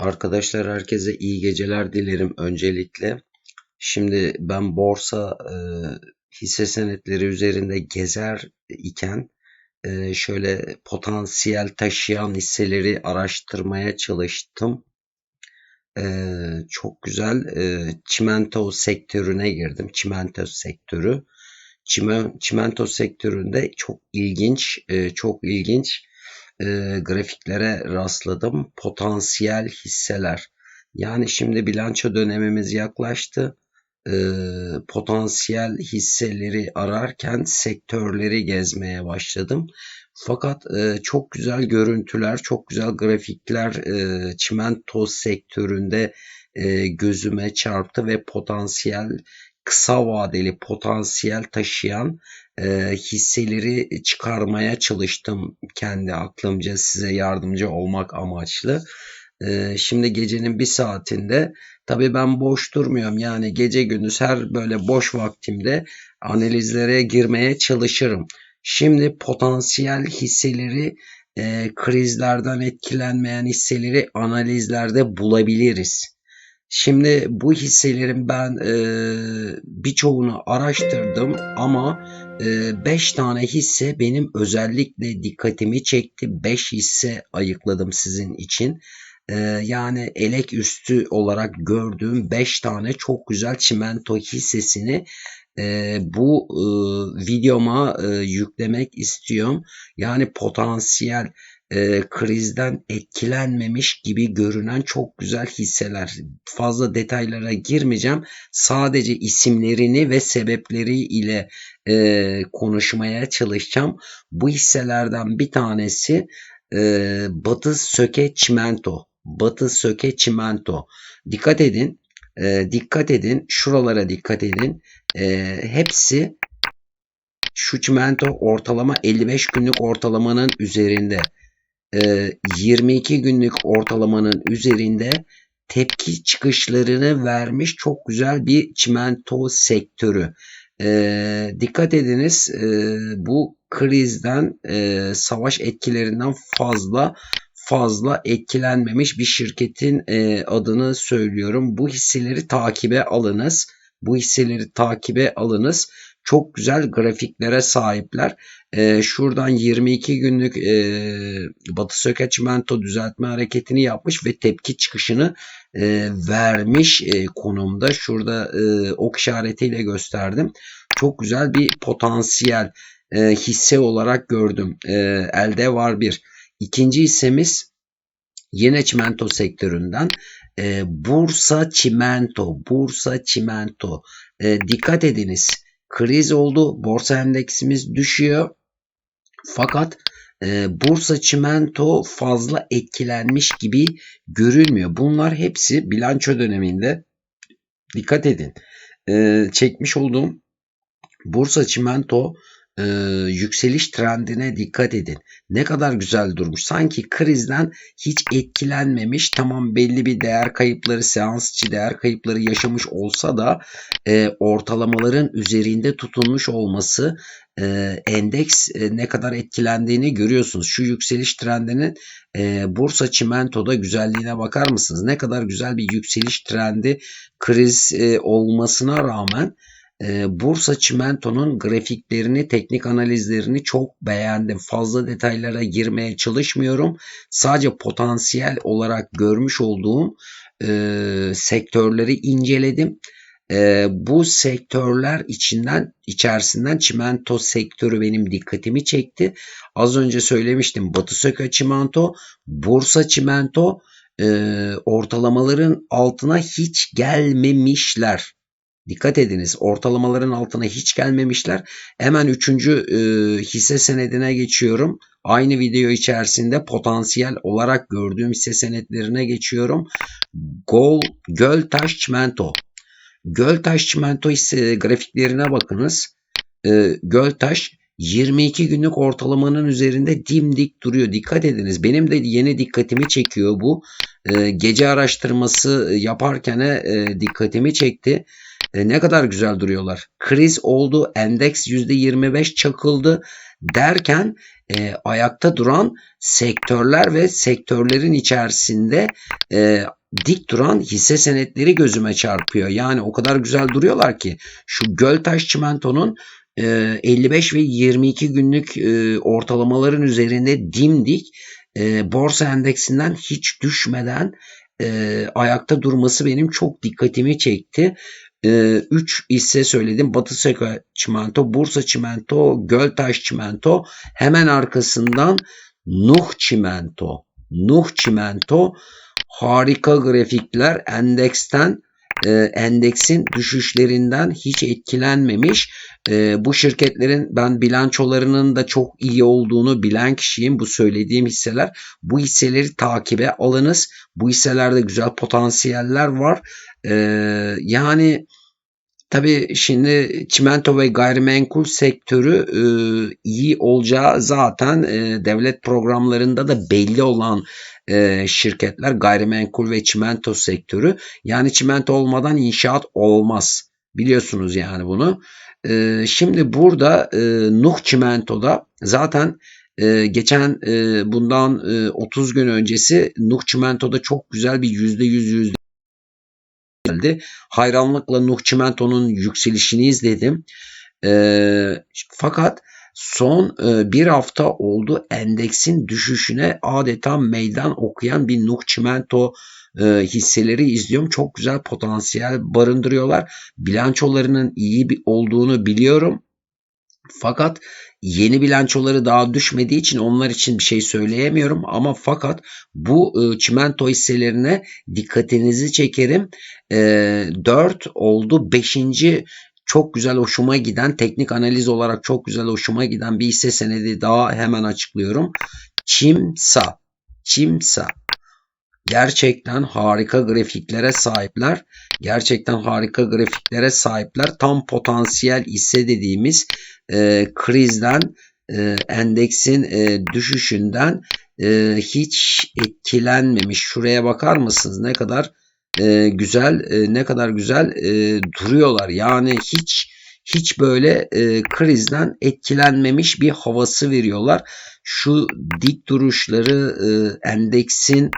Arkadaşlar herkese iyi geceler dilerim öncelikle. Şimdi ben borsa e, hisse senetleri üzerinde gezer iken e, şöyle potansiyel taşıyan hisseleri araştırmaya çalıştım. E, çok güzel e, çimento sektörüne girdim. Çimento sektörü. Çime, çimento sektöründe çok ilginç, e, çok ilginç e, grafiklere rastladım. Potansiyel hisseler. Yani şimdi bilanço dönemimiz yaklaştı. E, potansiyel hisseleri ararken sektörleri gezmeye başladım. Fakat e, çok güzel görüntüler, çok güzel grafikler e, çimento sektöründe e, gözüme çarptı ve potansiyel kısa vadeli potansiyel taşıyan e, hisseleri çıkarmaya çalıştım kendi aklımca size yardımcı olmak amaçlı. E, şimdi gecenin bir saatinde tabii ben boş durmuyorum yani gece gündüz her böyle boş vaktimde analizlere girmeye çalışırım. Şimdi potansiyel hisseleri e, krizlerden etkilenmeyen hisseleri analizlerde bulabiliriz. Şimdi bu hisselerin ben e, birçoğunu araştırdım ama 5 e, tane hisse benim özellikle dikkatimi çekti. 5 hisse ayıkladım sizin için. E, yani elek üstü olarak gördüğüm 5 tane çok güzel çimento hissesini e, bu e, videoma e, yüklemek istiyorum. Yani potansiyel e, krizden etkilenmemiş gibi görünen çok güzel hisseler. Fazla detaylara girmeyeceğim. Sadece isimlerini ve sebepleri ile e, konuşmaya çalışacağım. Bu hisselerden bir tanesi e, Batı Söke Çimento. Batı Söke Çimento. Dikkat edin. E, dikkat edin. Şuralara dikkat edin. E, hepsi şu çimento ortalama 55 günlük ortalamanın üzerinde. 22 ee, günlük ortalamanın üzerinde tepki çıkışlarını vermiş çok güzel bir çimento sektörü. E, dikkat ediniz e, bu krizden e, savaş etkilerinden fazla fazla etkilenmemiş bir şirketin e, adını söylüyorum. Bu hisseleri takibe alınız. Bu hisseleri takibe alınız çok güzel grafiklere sahipler. E, şuradan 22 günlük e, Batı Söke düzeltme hareketini yapmış ve tepki çıkışını e, vermiş e, konumda. Şurada e, ok işaretiyle gösterdim. Çok güzel bir potansiyel e, hisse olarak gördüm. E, elde var bir. İkinci hissemiz yine çimento sektöründen e, Bursa Çimento. Bursa Çimento. E, dikkat ediniz kriz oldu. Borsa endeksimiz düşüyor. Fakat e, borsa çimento fazla etkilenmiş gibi görülmüyor. Bunlar hepsi bilanço döneminde dikkat edin. E, çekmiş olduğum borsa çimento e, yükseliş trendine dikkat edin. Ne kadar güzel durmuş. Sanki krizden hiç etkilenmemiş. Tamam belli bir değer kayıpları, seans içi değer kayıpları yaşamış olsa da e, ortalamaların üzerinde tutulmuş olması e, endeks e, ne kadar etkilendiğini görüyorsunuz. Şu yükseliş trendinin e, borsa çimentoda güzelliğine bakar mısınız? Ne kadar güzel bir yükseliş trendi kriz e, olmasına rağmen e, Bursa Çimento'nun grafiklerini, teknik analizlerini çok beğendim. Fazla detaylara girmeye çalışmıyorum. Sadece potansiyel olarak görmüş olduğum e, sektörleri inceledim. E, bu sektörler içinden içerisinden çimento sektörü benim dikkatimi çekti. Az önce söylemiştim Batı Söke Çimento, Bursa Çimento e, ortalamaların altına hiç gelmemişler. Dikkat ediniz ortalamaların altına hiç gelmemişler. Hemen üçüncü e, hisse senedine geçiyorum. Aynı video içerisinde potansiyel olarak gördüğüm hisse senetlerine geçiyorum. Gol, Göltaş Çimento. Göltaş Çimento hisse grafiklerine bakınız. E, Göltaş 22 günlük ortalamanın üzerinde dimdik duruyor. Dikkat ediniz. Benim de yeni dikkatimi çekiyor bu. E, gece araştırması yaparken e, dikkatimi çekti. E, ne kadar güzel duruyorlar. Kriz oldu. Endeks %25 çakıldı derken e, ayakta duran sektörler ve sektörlerin içerisinde e, dik duran hisse senetleri gözüme çarpıyor. Yani o kadar güzel duruyorlar ki şu Göltaş Çimento'nun 55 ve 22 günlük ortalamaların üzerinde dimdik borsa endeksinden hiç düşmeden ayakta durması benim çok dikkatimi çekti. 3 hisse söyledim. Batı Seka Çimento, Bursa Çimento, Göltaş Çimento. Hemen arkasından Nuh Çimento. Nuh Çimento harika grafikler endeksten e, endeksin düşüşlerinden hiç etkilenmemiş. E, bu şirketlerin ben bilançolarının da çok iyi olduğunu bilen kişiyim. Bu söylediğim hisseler. Bu hisseleri takibe alınız. Bu hisselerde güzel potansiyeller var. E, yani Tabii şimdi çimento ve gayrimenkul sektörü e, iyi olacağı zaten e, devlet programlarında da belli olan e, şirketler gayrimenkul ve çimento sektörü. Yani çimento olmadan inşaat olmaz. Biliyorsunuz yani bunu. E, şimdi burada e, Nuh Çimento'da zaten e, geçen e, bundan e, 30 gün öncesi Nuh Çimento'da çok güzel bir %100 yüzde geldi. Hayranlıkla Nuh Çimento'nun yükselişini izledim. E, fakat son e, bir hafta oldu endeksin düşüşüne adeta meydan okuyan bir Nuh Çimento e, hisseleri izliyorum. Çok güzel potansiyel barındırıyorlar. Bilançolarının iyi bir olduğunu biliyorum. Fakat yeni bilançoları daha düşmediği için onlar için bir şey söyleyemiyorum ama fakat bu e, çimento hisselerine dikkatinizi çekerim. E, 4 oldu. 5. çok güzel hoşuma giden teknik analiz olarak çok güzel hoşuma giden bir hisse senedi daha hemen açıklıyorum. Çimsa. Çimsa. Gerçekten harika grafiklere sahipler. Gerçekten harika grafiklere sahipler. Tam potansiyel hisse dediğimiz e, krizden, e, endeksin e, düşüşünden e, hiç etkilenmemiş. Şuraya bakar mısınız? Ne kadar e, güzel, e, ne kadar güzel e, duruyorlar. Yani hiç hiç böyle e, krizden etkilenmemiş bir havası veriyorlar. Şu dik duruşları e, endeksin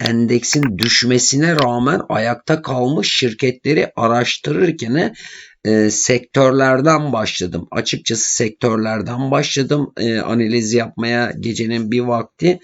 endeksin düşmesine rağmen ayakta kalmış şirketleri araştırırken e, sektörlerden başladım. Açıkçası sektörlerden başladım e, analiz yapmaya gecenin bir vakti.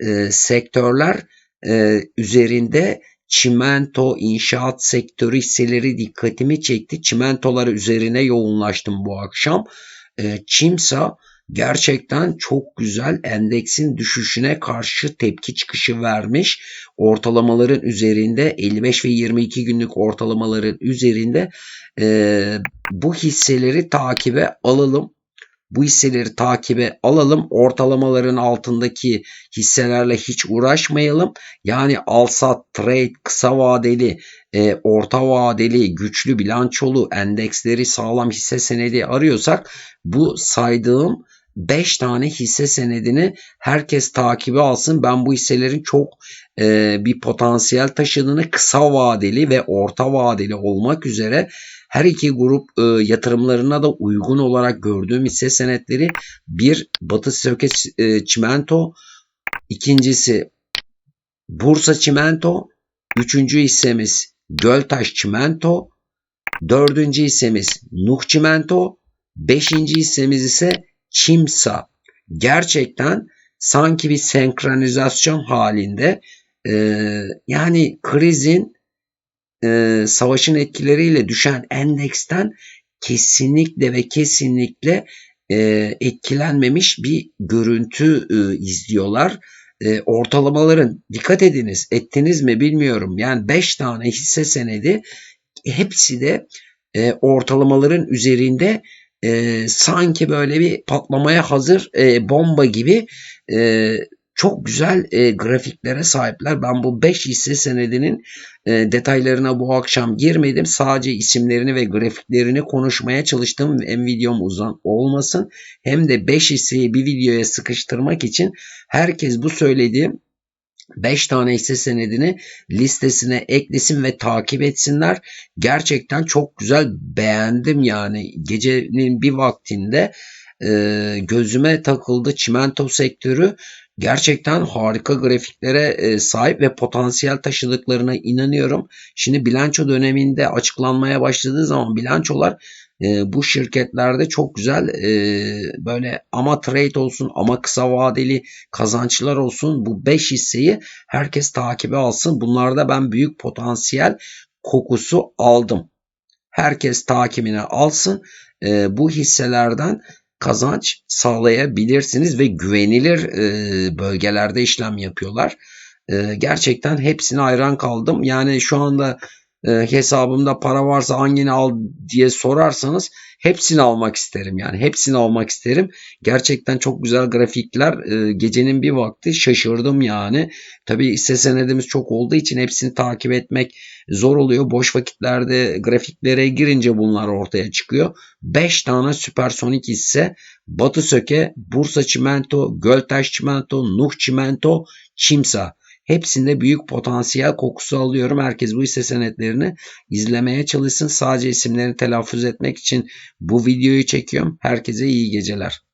E, sektörler e, üzerinde çimento, inşaat sektörü hisseleri dikkatimi çekti. Çimentolar üzerine yoğunlaştım bu akşam. E, Çimsa gerçekten çok güzel endeksin düşüşüne karşı tepki çıkışı vermiş. Ortalamaların üzerinde 55 ve 22 günlük ortalamaların üzerinde e, bu hisseleri takibe alalım. Bu hisseleri takibe alalım. Ortalamaların altındaki hisselerle hiç uğraşmayalım. Yani alsat, trade, kısa vadeli, e, orta vadeli, güçlü bilançolu, endeksleri sağlam hisse senedi arıyorsak bu saydığım 5 tane hisse senedini herkes takibi alsın. Ben bu hisselerin çok e, bir potansiyel taşıdığını kısa vadeli ve orta vadeli olmak üzere her iki grup e, yatırımlarına da uygun olarak gördüğüm hisse senetleri. Bir Batı Söke e, Çimento, ikincisi Bursa Çimento, üçüncü hissemiz Göltaş Çimento, dördüncü hissemiz Nuh Çimento, beşinci hissemiz ise Çimsa. Gerçekten sanki bir senkronizasyon halinde e, yani krizin e, savaşın etkileriyle düşen endeksten kesinlikle ve kesinlikle e, etkilenmemiş bir görüntü e, izliyorlar. E, ortalamaların dikkat ediniz ettiniz mi bilmiyorum. Yani 5 tane hisse senedi hepsi de e, ortalamaların üzerinde e, sanki böyle bir patlamaya hazır e, bomba gibi e, çok güzel e, grafiklere sahipler. Ben bu 5 hisse senedinin e, detaylarına bu akşam girmedim. Sadece isimlerini ve grafiklerini konuşmaya çalıştım. Hem videom uzun olmasın hem de 5 hisseyi bir videoya sıkıştırmak için herkes bu söylediğim 5 tane hisse senedini listesine eklesin ve takip etsinler. Gerçekten çok güzel beğendim yani gecenin bir vaktinde e, gözüme takıldı çimento sektörü. Gerçekten harika grafiklere e, sahip ve potansiyel taşıdıklarına inanıyorum. Şimdi bilanço döneminde açıklanmaya başladığı zaman bilançolar e, bu şirketlerde çok güzel e, böyle ama trade olsun ama kısa vadeli kazançlar olsun bu 5 hisseyi herkes takibe alsın. Bunlarda ben büyük potansiyel kokusu aldım. Herkes takibine alsın. E, bu hisselerden kazanç sağlayabilirsiniz ve güvenilir e, bölgelerde işlem yapıyorlar. E, gerçekten hepsine hayran kaldım. Yani şu anda e, hesabımda para varsa hangini al diye sorarsanız hepsini almak isterim. Yani hepsini almak isterim. Gerçekten çok güzel grafikler. E, gecenin bir vakti şaşırdım yani. Tabii hisse senedimiz çok olduğu için hepsini takip etmek zor oluyor. Boş vakitlerde grafiklere girince bunlar ortaya çıkıyor. 5 tane süpersonik hisse Batı Söke, Bursa Çimento, Göltaş Çimento, Nuh Çimento, Çimsa. Hepsinde büyük potansiyel kokusu alıyorum. Herkes bu hisse senetlerini izlemeye çalışsın. Sadece isimlerini telaffuz etmek için bu videoyu çekiyorum. Herkese iyi geceler.